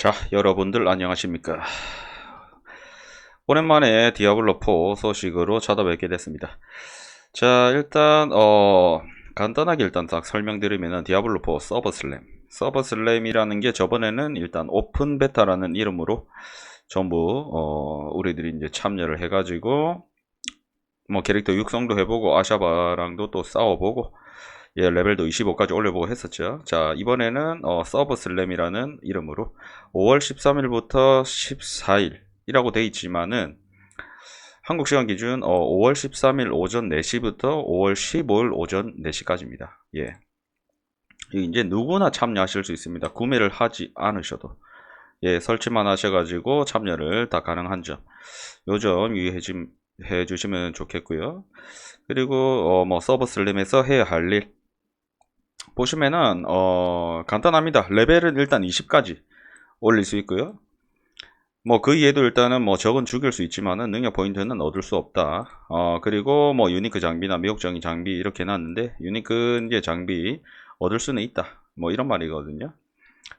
자, 여러분들 안녕하십니까? 오랜만에 디아블로4 소식으로 찾아뵙게 됐습니다. 자, 일단 어 간단하게 일단 딱 설명드리면은 디아블로4 서버 슬램. 서버 슬램이라는 게 저번에는 일단 오픈 베타라는 이름으로 전부 어 우리들이 이제 참여를 해 가지고 뭐 캐릭터 육성도 해보고 아샤바랑도 또 싸워보고 예, 레벨도 25까지 올려보고 했었죠. 자, 이번에는 어, 서버 슬램이라는 이름으로 5월 13일부터 14일이라고 돼 있지만은 한국 시간 기준 어, 5월 13일 오전 4시부터 5월 15일 오전 4시까지입니다. 예. 이제 누구나 참여하실 수 있습니다. 구매를 하지 않으셔도. 예, 설치만 하셔가지고 참여를 다 가능한 점. 요점 유의해 주시면 좋겠고요. 그리고 어, 뭐 서버 슬램에서 해야 할 일. 보시면은 어, 간단합니다. 레벨은 일단 20까지 올릴 수 있고요. 뭐 그 이해도 일단은 뭐 적은 죽일 수 있지만은 능력 포인트는 얻을 수 없다. 어 그리고 뭐 유니크 장비나 미혹적인 장비 이렇게 해놨는데 유니크 이제 장비 얻을 수는 있다. 뭐 이런 말이거든요.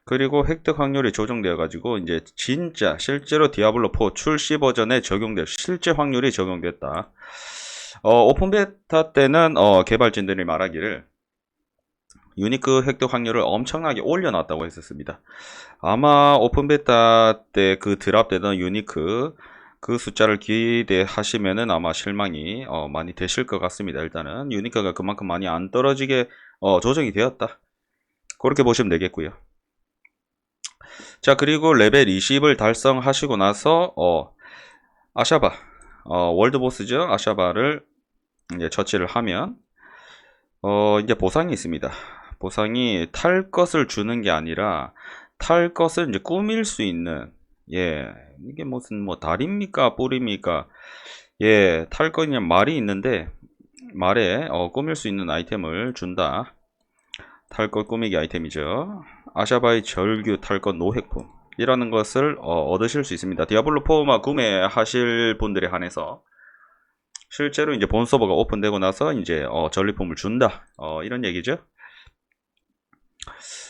그리고 획득 확률이 조정되어 가지고 이제 진짜 실제로 디아블로 4 출시 버전에 적용될 실제 확률이 적용됐다. 어 오픈 베타 때는 어 개발진들이 말하기를 유니크 획득 확률을 엄청나게 올려놨다고 했었습니다. 아마 오픈 베타 때 그 드랍되던 유니크 그 숫자를 기대하시면은 아마 실망이 어, 많이 되실 것 같습니다. 일단은 유니크가 그만큼 많이 안 떨어지게 어, 조정이 되었다. 그렇게 보시면 되겠고요. 자 그리고 레벨 20을 달성하시고 나서 어, 아샤바 어, 월드보스죠 아샤바를 이제 처치를 하면 어, 이제 보상이 있습니다. 보상이 탈 것을 주는 게 아니라 탈 것을 이제 꾸밀 수 있는 예 이게 무슨 뭐 달입니까 뿔입니까? 예탈거 그냥 말이 있는데 말에 어, 꾸밀 수 있는 아이템을 준다. 탈 것 꾸미기 아이템이죠. 아샤바의 절규 탈 것 노획품. 이라는 것을 어, 얻으실 수 있습니다. 디아블로 4마 구매하실 분들에 한해서 실제로 이제 본 서버가 오픈되고 나서 이제 어, 전리품을 준다. 어, 이런 얘기죠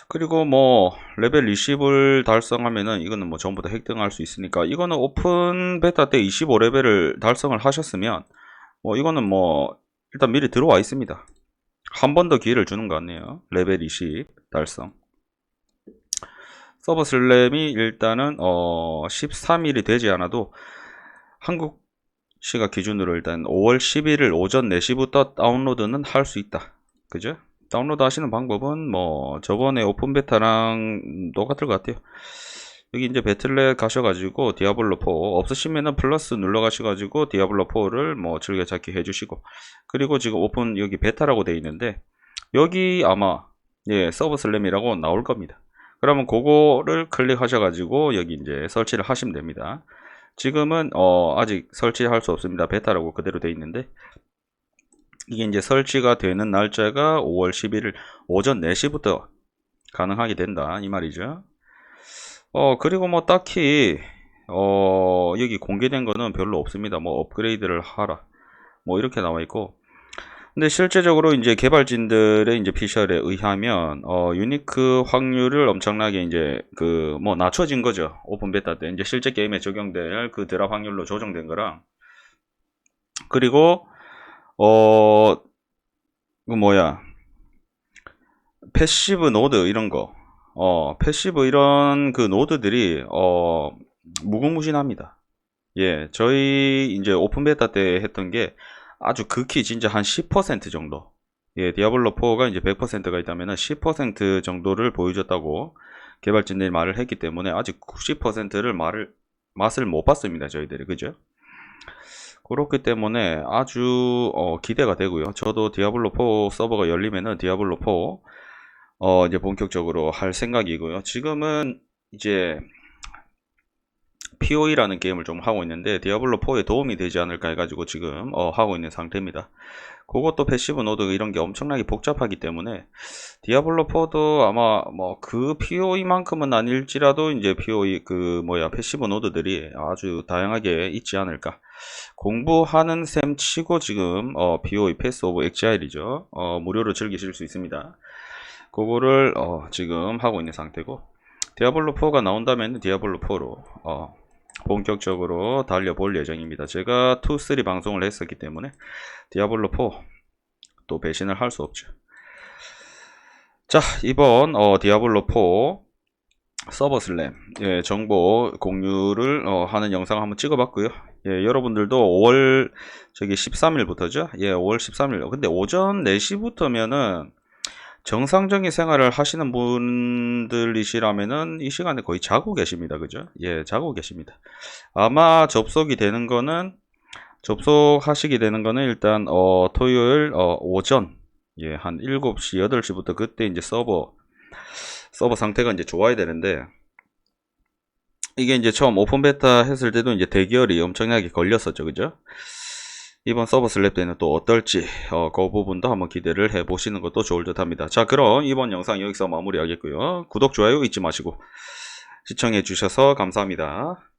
그리고 뭐 레벨 20을 달성하면은 이거는 뭐 전부 다 획득할 수 있으니까 이거는 오픈 베타 때 25레벨을 달성을 하셨으면 뭐 이거는 뭐 일단 미리 들어와 있습니다. 한 번 더 기회를 주는 것 같네요. 레벨 20 달성. 서버 슬램이 일단은 어 13일이 되지 않아도 한국 시각 기준으로 일단 5월 11일 오전 4시부터 다운로드는 할 수 있다. 그죠? 다운로드 하시는 방법은 뭐 저번에 오픈 베타랑 똑같을 것 같아요. 여기 이제 배틀넷 가셔가지고 디아블로 4 없으시면은 플러스 눌러 가셔가지고 디아블로 4를 뭐 즐겨찾기 해주시고. 그리고 지금 오픈 여기 베타라고 되어 있는데 여기 아마 예 서버 슬램이라고 나올 겁니다. 그러면 그거를 클릭하셔가지고 여기 이제 설치를 하시면 됩니다. 지금은 어 아직 설치할 수 없습니다. 베타라고 그대로 되어 있는데 이게 이제 설치가 되는 날짜가 5월 11일 오전 4시부터 가능하게 된다 이 말이죠. 어 그리고 뭐 딱히 어 여기 공개된 거는 별로 없습니다. 뭐 업그레이드를 하라 뭐 이렇게 나와 있고. 근데 실제적으로 이제 개발진들의 이제 피셜에 의하면 어 유니크 확률을 엄청나게 이제 그 뭐 낮춰진 거죠. 오픈 베타 때. 이제 실제 게임에 적용될 그 드랍 확률로 조정된 거랑 그리고 어, 그 뭐야. 패시브 노드 이런 거. 어, 패시브 이런 그 노드들이 어, 무궁무진합니다. 예, 저희 이제 오픈 베타 때 했던 게 아주 극히 진짜 한 10% 정도. 예, 디아블로 4가 이제 100%가 있다면 10% 정도를 보여줬다고 개발진들이 말을 했기 때문에 아직 90%를 말을 맛을 못 봤습니다, 저희들이. 그죠? 그렇기 때문에 아주 어, 기대가 되고요. 저도 디아블로 4 서버가 열리면은 디아블로 4 어, 이제 본격적으로 할 생각이고요. 지금은 이제 POE라는 게임을 좀 하고 있는데 디아블로 4에 도움이 되지 않을까 해가지고 지금 어, 하고 있는 상태입니다. 그것도 패시브 노드 이런 게 엄청나게 복잡하기 때문에 디아블로 4도 아마 뭐 그 POE만큼은 아닐지라도 이제 POE 그 뭐야 패시브 노드들이 아주 다양하게 있지 않을까. 공부하는 셈 치고 지금 어, POE 패스 오브 엑자일이죠. 어, 무료로 즐기실 수 있습니다. 그거를 어, 지금 하고 있는 상태고 디아블로 4가 나온다면 디아블로 4로 어, 본격적으로 달려볼 예정입니다. 제가 2, 3 방송을 했었기 때문에 디아블로 4 또 배신을 할 수 없죠. 자 이번 어, 디아블로 4 서버 슬램 예, 정보 공유를 어, 하는 영상 한번 찍어봤고요. 예, 여러분들도 5월 저기 13일부터죠. 예, 5월 13일. 근데 오전 4시부터면은 정상적인 생활을 하시는 분들이시라면은 이 시간에 거의 자고 계십니다. 그죠? 예, 자고 계십니다. 아마 접속이 되는 거는 접속하시게 되는 거는 일단 어, 토요일 어, 오전 예, 한 7시, 8시부터 그때 이제 서버 서버 상태가 이제 좋아야 되는데 이게 이제 처음 오픈 베타 했을 때도 이제 대기열이 엄청나게 걸렸었죠. 그죠? 이번 서버 슬랩 때는 또 어떨지 어, 그 부분도 한번 기대를 해 보시는 것도 좋을 듯 합니다. 자, 그럼 이번 영상 여기서 마무리하겠고요. 구독, 좋아요 잊지 마시고 시청해 주셔서 감사합니다.